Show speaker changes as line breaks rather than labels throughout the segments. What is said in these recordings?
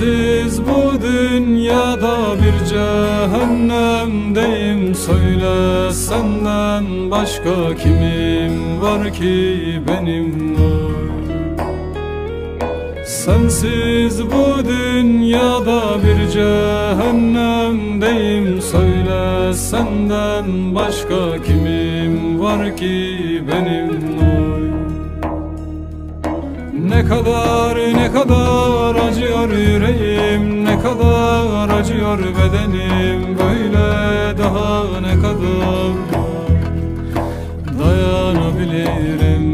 Sensiz bu dünyada bir cehennemdeyim. Söyle senden başka kimim var ki benim oy Sensiz bu dünyada bir cehennemdeyim. Söyle senden başka kimim var ki benim ne kadar ne kadar acıyor yüreğim Ne kadar acıyor bedenim Böyle daha ne kadar dayanabilirim?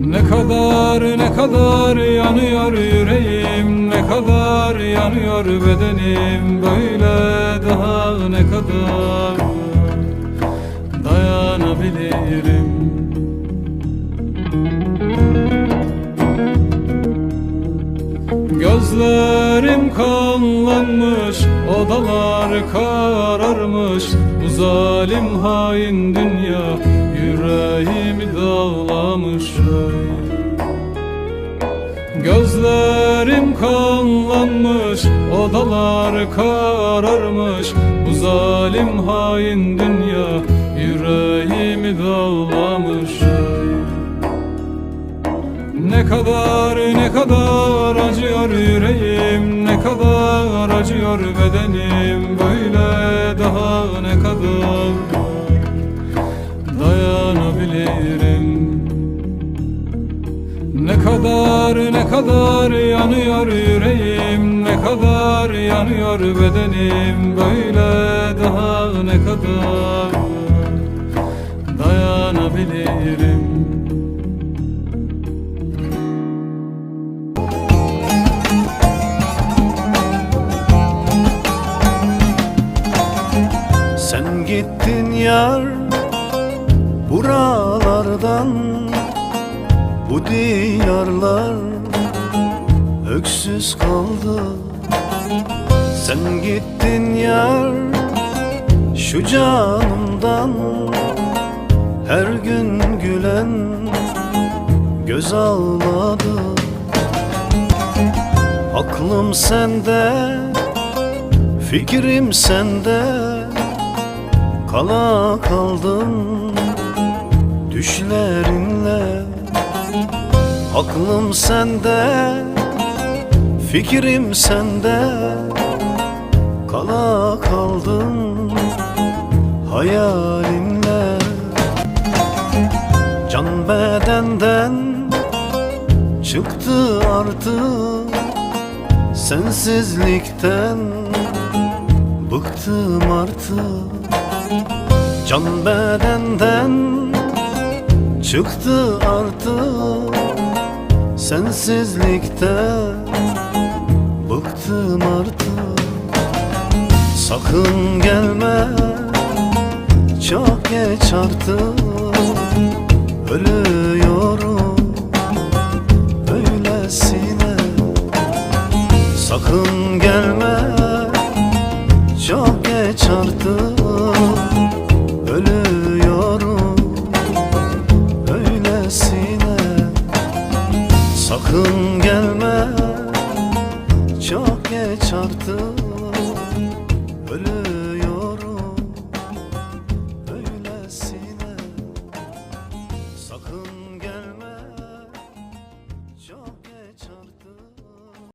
Ne kadar ne kadar yanıyor yüreğim Ne kadar yanıyor bedenim Böyle daha ne kadar dayanabilirim Gözlerim kanlanmış, odalar kararmış Bu zalim hain dünya yüreğimi dağlamış. Gözlerim kanlanmış, odalar kararmış Bu zalim hain dünya yüreğimi dağlamış. Ne kadar ne kadar acıyor yüreğim Ne kadar acıyor bedenim. Böyle daha ne kadar dayanabilirim? Ne kadar ne kadar yanıyor yüreğim Ne kadar yanıyor bedenim. Böyle daha ne kadar dayanabilirim
gittin yar buralardan Bu diyarlar öksüz kaldı. Sen gittin yar şu canımdan Her gün gülen göz ağladı Aklım sende, fikrim sende Kala kaldım düşlerinle. Aklım sende, fikrim sende. Kala kaldım hayalinle Can bedenden çıktı artık Sensizlikten. Bıktım artık Can bedenden çıktı artık. Sensizlikte bıktım artık. Sakın gelme çok geç artık. Ölüyorum öylesine. Sakın gelme Sakın gelme çok geç artık